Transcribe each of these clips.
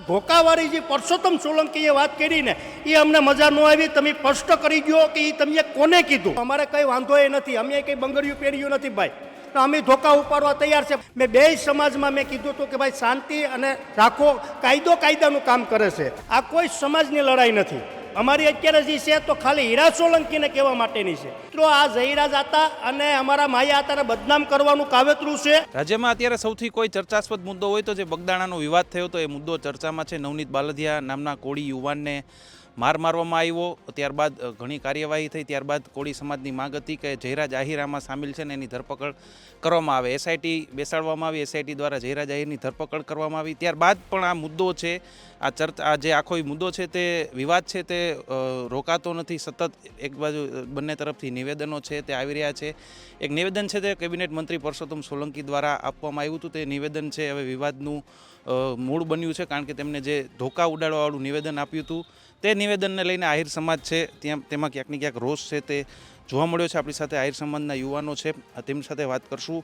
ધોકાવાળી જે પરસોત્તમ સોલંકીએ વાત કરી ને એ અમને મજા ન આવી, તમે સ્પષ્ટ કરી ગયો કે એ તમે કોને કીધું? અમારે કઈ વાંધો એ નથી, અમે કઈ બંગડિયું પહેર્યું નથી ભાઈ. અમે ધોકા ઉપાડવા તૈયાર છે. મેં બે સમાજમાં મેં કીધું હતું કે ભાઈ શાંતિ અને રાખો, કાયદો કાયદાનું કામ કરે છે. આ કોઈ સમાજની લડાઈ નથી. અમારી અત્યારે જે છે તો ખાલી હીરા સોલંકીને કહેવા માટેની છે. મિત્રો, આ જહીરાજ હતા અને અમારા માયા હતાને બદનામ કરવાનું કાવતરું છે. રાજ્યમાં અત્યારે સૌથી કોઈ ચર્ચાસ્પદ મુદ્દો હોય તો જે બગદાણાનો વિવાદ થયો તો એ મુદ્દો ચર્ચામાં છે. નવનીત બાલધિયા નામના કોળી યુવાનને માર મારવામાં આવ્યો, ત્યારબાદ ઘણી કાર્યવાહી થઈ, ત્યારબાદ કોળી સમાજની માંગ હતી કે જયરાજ આહિરામાં સામેલ છે ને એની ધરપકડ કરવામાં આવે. એસઆઈટી બેસાડવામાં આવી એસઆઈટી દ્વારા જયરાજ આહિરની ધરપકડ કરવામાં આવી. ત્યારબાદ પણ આ મુદ્દો છે, આ ચર્ચા, આ જે આખો મુદ્દો છે તે વિવાદ છે, તે રોકાતો નથી. સતત એક બાજુ બંને તરફથી નિવેદનો છે તે આવી રહ્યા છે. એક નિવેદન છે તે કેબિનેટ મંત્રી પરસોત્તમ સોલંકી દ્વારા આપવામાં આવ્યું હતું. તે નિવેદન છે હવે વિવાદનું મૂળ બન્યું છે કારણ કે તેમને જે ધોકા ઉડાડવાવાળું નિવેદન આપ્યું હતું, તે નિવેદનને લઈને આહિર સમાજ છે, ત્યાં, તેમાં ક્યાંક ને ક્યાંક રોષ છે તે જોવા મળ્યો છે. આપણી સાથે આહિર સમાજના યુવાનો છે તેમની સાથે વાત કરશું.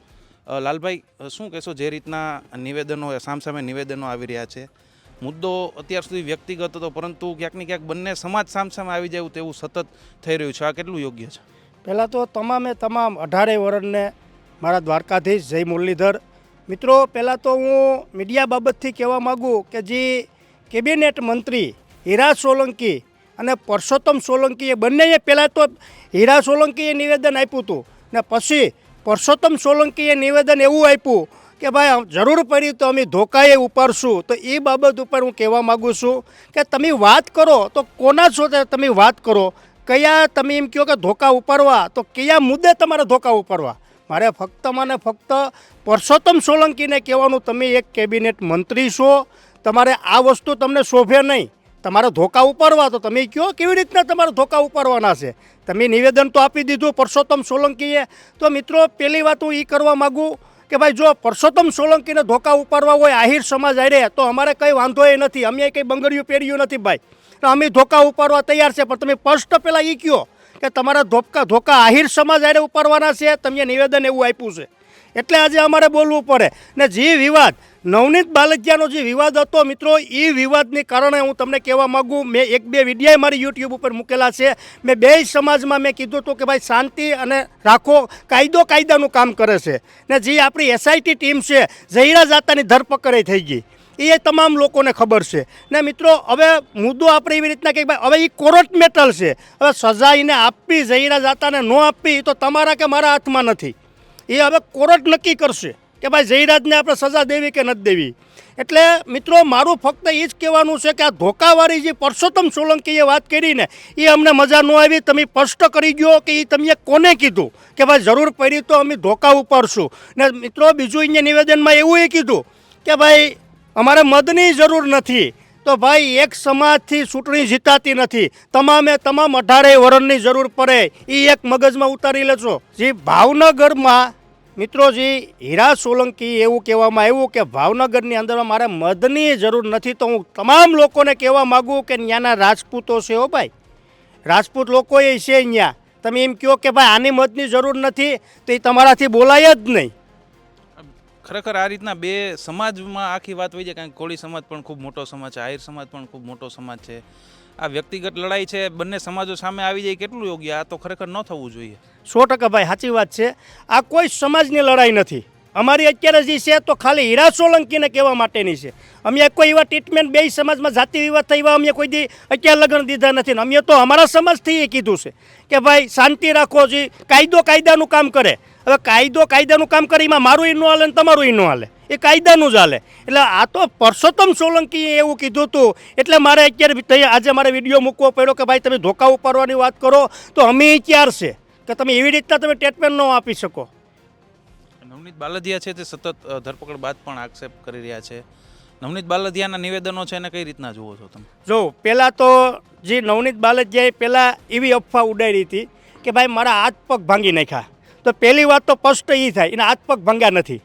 લાલભાઈ શું કહેશો જે રીતના નિવેદનો, સામસામે નિવેદનો આવી રહ્યા છે? મુદ્દો અત્યાર સુધી વ્યક્તિગત હતો, પરંતુ ક્યાંક ને ક્યાંક બંને સમાજ સામસામે આવી જાય તેવું સતત થઈ રહ્યું છે. આ કેટલું યોગ્ય છે? પહેલાં તો તમામે તમામ અઢારે વર્ષને મારા દ્વારકાધીશ જય મુરલીધર મિત્રો, પહેલાં તો હું મીડિયા બાબતથી કહેવા માગું કે જે કેબિનેટ મંત્રી હીરા સોલંકી અને પરસોત્તમ સોલંકીએ બંનેએ પહેલાં તો હીરા સોલંકીએ નિવેદન આપ્યું હતું. ને પછી પરસોત્તમ સોલંકીએ નિવેદન એવું આપ્યું કે ભાઈ જરૂર પડી તો અમે ધોકાએ ઉપાડશું. તો એ બાબત ઉપર હું કહેવા માગું છું કે તમે વાત કરો તો કોના છો તમે વાત કરો? કયા તમે એમ કહો કે ધોકા ઉપાડવા? તો કયા મુદ્દે તમારે ધોકા ઉપાડવા? મારે ફક્ત મને ફક્ત પરસોત્તમ સોલંકીને કહેવાનું તમે એક કેબિનેટ મંત્રી છો, તમારે આ વસ્તુ તમને શોભે નહીં. તમારે ધોકા ઉપાડવા તો તમે કહો કેવી રીતના તમારે ધોકા ઉપાડવાના છે? તમે નિવેદન તો આપી દીધું પરસોત્તમ સોલંકીએ. તો મિત્રો, પહેલી વાત હું એ કરવા માગું કે ભાઈ જો પરસોત્તમ સોલંકીને ધોકા ઉપાડવા હોય, આહિર સમાજ આરે તો અમારે કંઈ વાંધો એ નથી. અમે કંઈ બંગડિયું પહેર્યું નથી ભાઈ. અમે ધોકા ઉપાડવા તૈયાર છે, પણ તમે સ્પષ્ટ પહેલાં એ કહો કે તમારા ધોકા ધોકા આહિર સમાજ આરે ઉપાડવાના છે તમે નિવેદન એવું આપ્યું છે. એટલે આજે અમારે બોલવું પડે. ને જે વિવાદ, નવનીત બાલકિયાનો જે વિવાદ હતો, મિત્રો, એ વિવાદને કારણે હું તમને કહેવા માગું, મેં એક બે વિડીયા મારી યુટ્યુબ ઉપર મૂકેલા છે. મેં બે સમાજમાં મેં કીધું હતું કે ભાઈ શાંતિ અને રાખો, કાયદો કાયદાનું કામ કરે છે. ને જે આપણી એસઆઈટી ટીમ છે ઝહીરા જાતાની ધરપકડે થઈ ગઈ. એ તમામ લોકોને ખબર છે. ને મિત્રો, હવે મુદ્દો આપણે એવી રીતના કે ભાઈ, હવે એ કોર્ટ મેટલ છે. હવે સજા એને આપવી ઝહીરા જાતાને ન આપવી તો તમારા કે મારા હાથમાં નથી. એ હવે કોર્ટ નક્કી કરશે કે ભાઈ, જયરાજને આપણે સજા દેવી કે નથી દેવી. એટલે મિત્રો, મારું ફક્ત એ જ કહેવાનું છે કે આ ધોકાવાળી જે પરસોત્તમ સોલંકીએ વાત કરીને એ અમને મજા ન આવી. તમે સ્પષ્ટ કરી ગયો કે એ તમે કોને કીધું? કે ભાઈ, જરૂર પડી તો અમે ધોકા ઉપાડશું. ને મિત્રો, બીજું અહીંયા નિવેદનમાં એવું એ કીધું કે ભાઈ અમારે મદની જરૂર નથી. તો ભાઈ, એક સમાજથી ચૂંટણી જીતાતી નથી. તમામે તમામ અઢારે વરણની જરૂર પડે. એ એક મગજમાં ઉતારી લેજો. જે, ભાવનગરમાં, મિત્રો જે, હીરા સોલંકી એવું કહેવામાં આવ્યું કે ભાવનગરની અંદર મારે મદની જરૂર નથી. તો હું તમામ લોકોને કહેવા માગું કે ત્યાંના રાજપૂતો છે હો ભાઈ. રાજપૂત લોકો એ છે અહીંયા તમે એમ કહો કે ભાઈ, આની મદની જરૂર નથી. તો એ તમારાથી બોલાય જ નહીં. ખરેખર આ રીતના બે સમાજમાં આખી વાત હોય છે, કારણ કે કોળી સમાજ પણ ખૂબ મોટો સમાજ છે, આહિર સમાજ પણ ખૂબ મોટો સમાજ છે. આ વ્યક્તિગત લડાઈ છે, બંને સમાજો સામે આવી જાય કેટલું યોગ્ય? આ તો ખરેખર ન થવું જોઈએ. સો ટકા ભાઈ, સાચી વાત છે. આ કોઈ સમાજની લડાઈ નથી. અમારી અત્યારે જે છે, તો ખાલી હીરા સોલંકીને કહેવા માટેની છે. અમે કોઈ એવા ટ્રીટમેન્ટ બે સમાજમાં જાતિ વિવાદ થઈ અમે કોઈ દી અત્યારે લગ્ન દીધા નથી અમે તો અમારા સમાજથી એ કીધું છે કે ભાઈ, શાંતિ રાખો જે, કાયદો કાયદાનું કામ કરે. હવે કાયદો કાયદાનું કામ કરે એમાં મારું ઈ ન હાલે ને તમારું ઈ ન હાલે. એ કાયદાનું જ હાલે. એટલે આ તો પરસોત્તમ સોલંકીએ એવું કીધું હતું. એટલે મારે અત્યારે આજે મારે વીડિયો મૂકવો પડ્યો કે ભાઈ તમે ધોકા ઉપાડવાની વાત કરો તો અમે ક્યાર છે? કે તમે એવી રીતના તમે ટ્રીટમેન્ટ ન આપી શકો. નવનીત બાલદિયા છે તે સતત ધરપકડ બાદ પણ આક્ષેપ કરી રહ્યા છે. નવનીત બાલદિયાના નિવેદનો છે એને કઈ રીતના જુઓ છો તમે? જો પહેલાં તો જે નવનીત બાલદિયાએ પહેલાં એવી અફવા ઉડાડી હતી કે ભાઈ મારા હાથ પગ ભાંગી નાખ્યા. તો પહેલી વાત તો સ્પષ્ટ એ થાય એના હાથ પગ ભંગા નથી.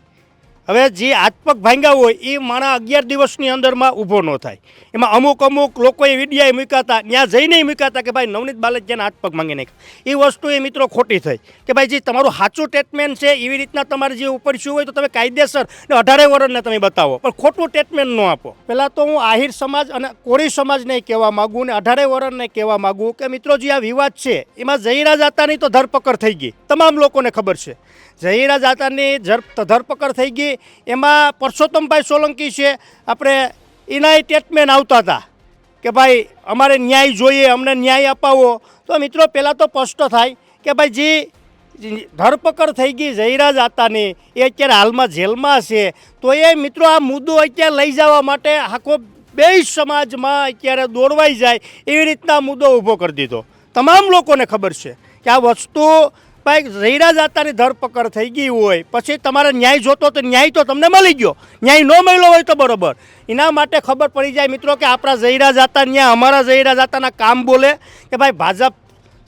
હવે જે હાથ ભાંગ્યા હોય એ માણા અગિયાર દિવસની અંદરમાં ઊભો ન થાય. એમાં અમુક અમુક લોકોએ વિડીયા મૂકાતા હતા ત્યાં જઈને મૂકાતા કે ભાઈ નવનીત બાલકિયાના હાથ પગ માંગી નાખ્યા. એ વસ્તુ એ મિત્રો ખોટી થઈ કે ભાઈ જે તમારું સાચું ટ્રીટમેન્ટ છે, એવી રીતના તમારે જે ઉપર શું હોય તો તમે કાયદેસર ને અઢારે વર્ષને તમે બતાવો. પણ ખોટું ટ્રીટમેન્ટ ન આપો. પહેલાં તો હું આહિર સમાજ અને કોળી સમાજને કહેવા માગું ને અઢારે વર્ષને કહેવા માગું કે મિત્રો જે આ વિવાદ છે, એમાં જહીરા જાતાની તો ધરપકડ થઈ ગઈ. તમામ લોકોને ખબર છે. જહીરા જાતાની ધરપકડ થઈ ગઈ એમાં પરસોત્તમભાઈ સોલંકી છે, આપણે એના સ્ટેટમેન્ટ આવતા હતા કે ભાઈ અમારે ન્યાય જોઈએ, અમને ન્યાય અપાવો. તો મિત્રો, પહેલાં તો સ્પષ્ટ થાય કે ભાઈ જે ધરપકડ થઈ ગઈ જયરાજ આતાની, એ અત્યારે હાલમાં જેલમાં છે. તો એ મિત્રો, આ મુદ્દો અત્યારે લઈ જવા માટે આખો બે સમાજમાં અત્યારે દોડવાઈ જાય એવી રીતના મુદ્દો ઊભો કરી દીધો. તમામ લોકોને ખબર છે કે આ વસ્તુ ભાઈ રૈરા જાતાની ધરપકડ થઈ ગઈ હોય, પછી તમારે ન્યાય જોતો તો ન્યાય તો તમને મળી ગયો. ન્યાય ન મળ્યો હોય તો બરોબર. એના માટે ખબર પડી જાય મિત્રો કે આપણા જયરાજ જાતા ત્યાં અમારા જયરાજ જાતાના કામ બોલે કે ભાઈ, ભાજપ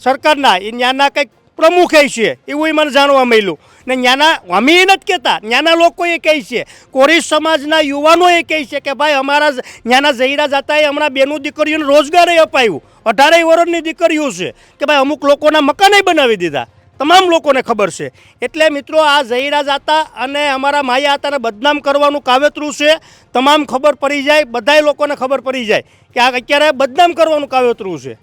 સરકારના, એ ત્યાંના કંઈક પ્રમુખે છે, એવું મને જાણવા મળ્યું. ને ત્યાંના અમે એ નથી કહેતા ત્યાંના લોકો એ કહે છે. કોરી સમાજના યુવાનો એ કહે છે કે ભાઈ, અમારા ન્યાના જઈરા જાતાએ હમણાં બેનું દીકરીઓને રોજગારે અપાયું. અઢારેય વર્ષની દીકરીઓ છે કે ભાઈ, અમુક લોકોના મકાને બનાવી દીધા. તમામ લોકોને ખબર છે. એટલે મિત્રો, આ જહીરા જાતા અને અમારા માયા આતાને બદનામ કરવાનું કાવતરું છે, તમામ ખબર પડી જાય, બધાય લોકોને ખબર પડી જાય કે આ અત્યારે બદનામ કરવાનું કાવતરું છે.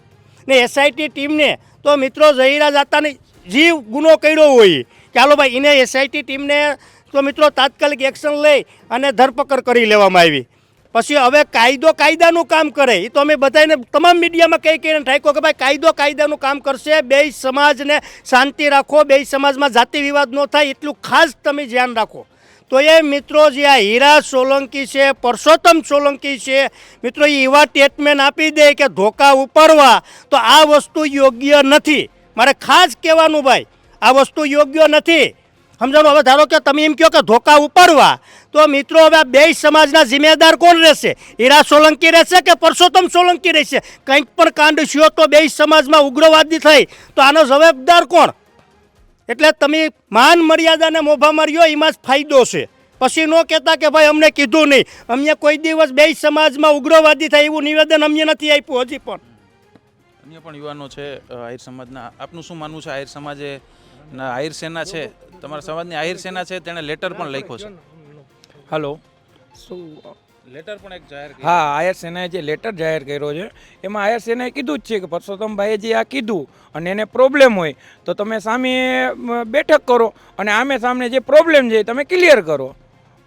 ને એસઆઈટી ટીમને તો મિત્રો જહીરા જાતાની જીવ ગુનો કર્યો હોય. ચાલો ભાઈ, એને એસઆઈટી ટીમને તો મિત્રો તાત્કાલિક એક્શન લઈ અને ધરપકડ કરી લેવામાં આવી. પછી હવે કાયદો કાયદાનું કામ કરે. એ તો અમે બધાને તમામ મીડિયામાં કહી કહીને ઠાકો કે ભાઈ કાયદો કાયદાનું કામ કરશે. બે સમાજને શાંતિ રાખો, બે સમાજમાં જાતિ વિવાદ ન થાય એટલું ખાસ તમે ધ્યાન રાખો. તો એ મિત્રો જે આ હીરા સોલંકી છે, પરસોત્તમ સોલંકી છે, મિત્રો એ એવા સ્ટેટમેન્ટ આપી દે કે ધોકા ઉપાડવા. તો આ વસ્તુ યોગ્ય નથી. મારે ખાસ કહેવાનું ભાઈ, આ વસ્તુ યોગ્ય નથી. સમજાણું? હવે ધારો કે તમે એમ કહો કે ધોકા ઉપાડવા, તો મિત્રો હવે આ બે સમાજના જિમ્મેદાર કોણ રહેશે? હીરા સોલંકી રહેશે કે પરસોત્તમ સોલંકી રહેશે? કંઈક પણ કાંડ થયો તો બે સમાજમાં ઉગ્રવાદી થઈ. તો આનો જવાબદાર કોણ? એટલે તમે માન મર્યાદાને મોભા માર્યો, એમાં જ ફાયદો છે. પછી ન કહેતા કે ભાઈ અમને કીધું નહીં. અમને કોઈ દિવસ બે સમાજમાં ઉગ્રવાદી થાય એવું નિવેદન અમને નથી આપ્યું હજી પણ. અન્ય પણ યુવાનો છે આહિર સમાજના. આપનું શું માનવું છે, આહિર સમાજે ના આહિર સેના છે. તમારા સમાજની આહિર સેના છે તેણે લેટર પણ લખ્યો છે. હલો. શું? લેટર પણ એક જાહેર હા આયર સેનાએ જે લેટર જાહેર કર્યો છે એમાં આયર સેનાએ કીધું જ છે કે પરસોત્તમભાઈએ જે આ કીધું અને એને પ્રોબ્લેમ હોય તો તમે સામે બેઠક કરો અને આમે સામે જે પ્રોબ્લેમ છે એ તમે ક્લિયર કરો.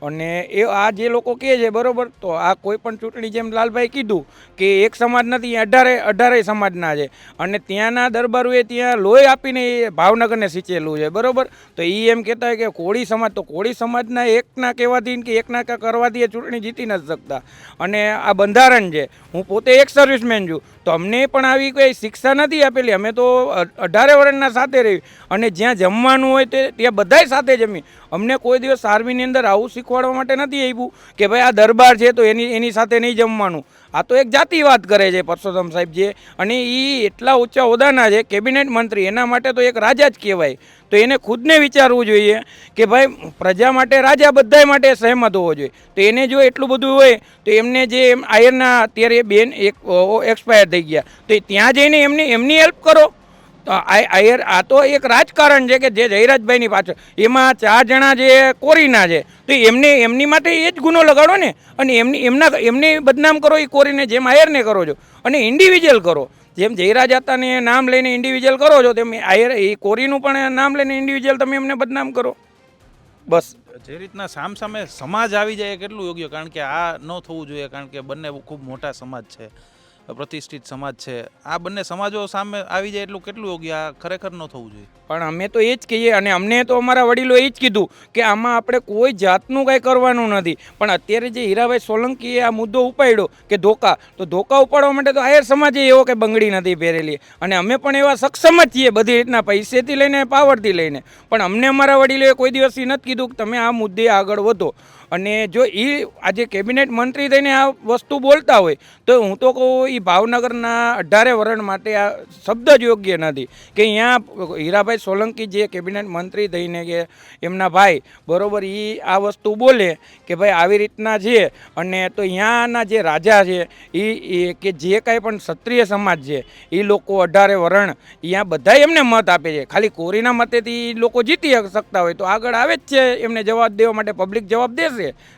અને એ આ જે લોકો કહે છે, બરાબર? તો આ કોઈ પણ ચૂંટણી જેમ લાલભાઈ કીધું કે એક સમાજ નથી અઢારે અઢારે સમાજના છે. અને ત્યાંના દરબારોએ ત્યાં લોહી આપીને એ ભાવનગરને સિંચેલું છે, બરાબર? તો એ એમ કહેતા હોય કે કોળી સમાજ, તો કોળી સમાજના એકના કહેવાથી કે એકના કરવાથી એ ચૂંટણી જીતી નથી શકતા. અને આ બંધારણ છે, હું પોતે એક સર્વિસમેન છું, તો અમને પણ આવી કોઈ શિક્ષા નથી આપેલી. અમે તો અઢારે વર્ષના સાથે રહી અને જ્યાં જમવાનું હોય તે, ત્યાં બધાય સાથે જમી અમને કોઈ દિવસ આર્મીની અંદર આવું શીખવાડવા માટે નથી આવ્યું કે ભાઈ આ દરબાર છે તો એની એની સાથે નહીં જમવાનું. આ તો એક જાતિવાદ કરે છે પરસોત્તમ સાહેબ જે. અને એ એટલા ઊંચા હોદ્દાના છે, કેબિનેટ મંત્રી, એના માટે તો એક રાજા જ કહેવાય. તો એને ખુદને વિચારવું જોઈએ કે ભાઈ, પ્રજા માટે રાજા બધાય માટે સહેમત હોવો જોઈએ. તો એને જો એટલું બધું હોય, તો એમને જે આયરના અત્યારે બેન એક એક્સપાયર થઈ ગયા. તો ત્યાં જઈને એમની એમની હેલ્પ કરો. આયર આ તો એક રાજકારણ છે કે જે જયરાજભાઈની પાછળ એમાં ચાર જણા જે કોરીના છે, તો એમને એમની માટે એ જ ગુનો લગાડો ને. અને એમની એમના એમને બદનામ કરો એ કોરીને જેમ આયરને કરો છો, અને ઇન્ડિવિજ્યુઅલ કરો. જેમ જયરાજ હતાને નામ લઈને ઇન્ડિવિજ્યુઅલ કરો છો, તેમ આયર એ કોરીનું પણ નામ લઈને ઇન્ડિવિજ્યુઅલ તમે એમને બદનામ કરો. બસ. જે રીતના સામ સામે સમાજ આવી જાય કેટલું યોગ્ય? કારણ કે આ ન થવું જોઈએ, કારણ કે બંને ખૂબ મોટા સમાજ છે. પ્રતિષ્ઠિત સમાજ છે. આ બંને સમાજો સામે આવી જાય એટલું કેટલું યોગ્ય? આ ખરેખર ન થવું જોઈએ. પણ અમે તો એ જ કહીએ અને અમને તો અમારા વડીલોએ એ જ કીધું કે આમાં આપણે કોઈ જાતનું કાંઈ કરવાનું નથી. પણ અત્યારે જે હીરાભાઈ સોલંકીએ આ મુદ્દો ઉપાડ્યો કે ધોકા, તો ધોકા ઉપાડવા માટે તો આયર સમાજે એવો કે બંગડી નથી પહેરેલી. અને અમે પણ એવા સક્ષમ જ છીએ બધી રીતના પૈસેથી લઈને પાવરથી લઈને. પણ અમને અમારા વડીલોએ કોઈ દિવસ એ નથી કીધું કે તમે આ મુદ્દે આગળ વધો. અને જો એ આજે કેબિનેટ મંત્રી થઈને આ વસ્તુ બોલતા હોય, તો હું તો કહું એ ભાવનગરના અઢારે વરણ માટે આ શબ્દ જ યોગ્ય નથી. કે અહીંયા હીરાભાઈ સોલંકી જે કેબિનેટ મંત્રી થઈને કે એમના ભાઈ બરાબર એ આ વસ્તુ બોલે કે ભાઈ આવી રીતના છે, અને તો અહીંયાના જે રાજા છે એ કે જે કાંઈ પણ ક્ષત્રિય સમાજ છે એ લોકો અઢારે વરણ અહીંયા બધા એમને મત આપે છે. ખાલી કોરીના મતેથી લોકો જીતી શકતા હોય તો આગળ આવે જ છે, એમને જવાબ દેવા માટે પબ્લિક જવાબ દેશે.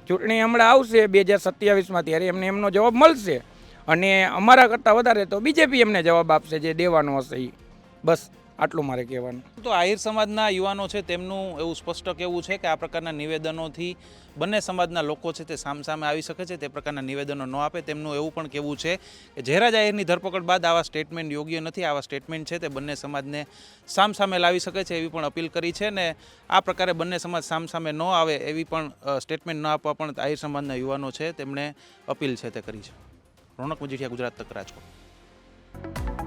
ચૂંટણી હમણાં આવશે બે હજાર સત્યાવીસમાં ત્યારે એમને એમનો જવાબ મળશે. અને અમારા કરતાં વધારે તો બીજેપી એમને જવાબ આપશે, જે દેવાનો હશે એ બસ. આટલું મારે કહેવાનું. તો આહિર સમાજના યુવાનો છે, તેમનું એવું સ્પષ્ટ કહેવું છે કે આ પ્રકારના નિવેદનોથી બંને સમાજના લોકો છે તે સામસામે આવી શકે છે, તે પ્રકારના નિવેદનો ન આપે. તેમનું એવું પણ કહેવું છે કે જેરા આહિરની ધરપકડ બાદ આવા સ્ટેટમેન્ટ યોગ્ય નથી, આવા સ્ટેટમેન્ટ છે તે બંને સમાજને સામસામે લાવી શકે છે એવી પણ અપીલ કરી છે ને આ પ્રકારે બંને સમાજ સામસામે ન આવે એવી પણ સ્ટેટમેન્ટ ન આપવા પણ આહિર સમાજના યુવાનો છે, તેમણે અપીલ છે તે કરી છે. રોનક મજીઠિયા, ગુજરાત તક રાજકોટ.